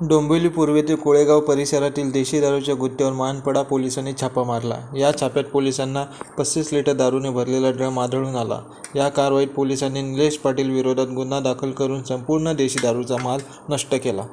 डोंबिवली पूर्व ते कोळेगाव परिसरातील देशी दारूच्या गुत्त्यावर मानपडा पोलिसांनी छापा मारला. या छाप्यात पोलिसांना पस्तीस लिटर दारूने भरलेला ड्रम आढळून आला. या कारवाईत पोलिसांनी निलेश पाटील विरोधात गुन्हा दाखल करून संपूर्ण देशी दारूचा माल नष्ट केला.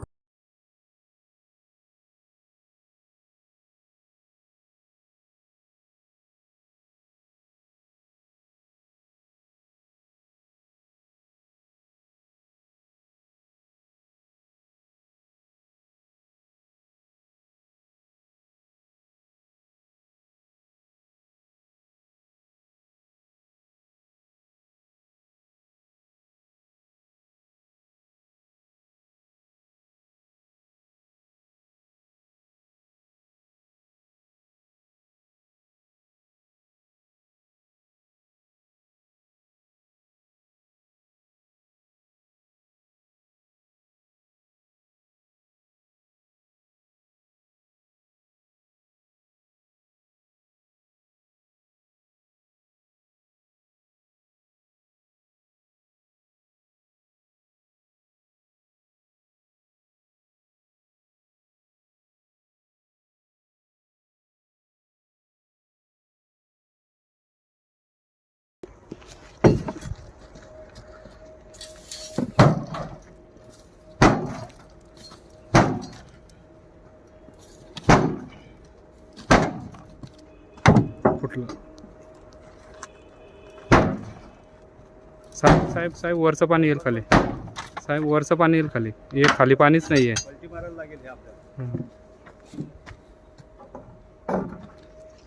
साहेब साहेब साहेब वरचं पाणी येईल खाली. साहेब वरचं पाणी येईल खाली. हे खाली पाणीच नाही आहे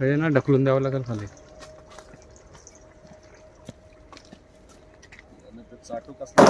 हे ना ढकलून द्यावं लागेल खाली. चाटू कसला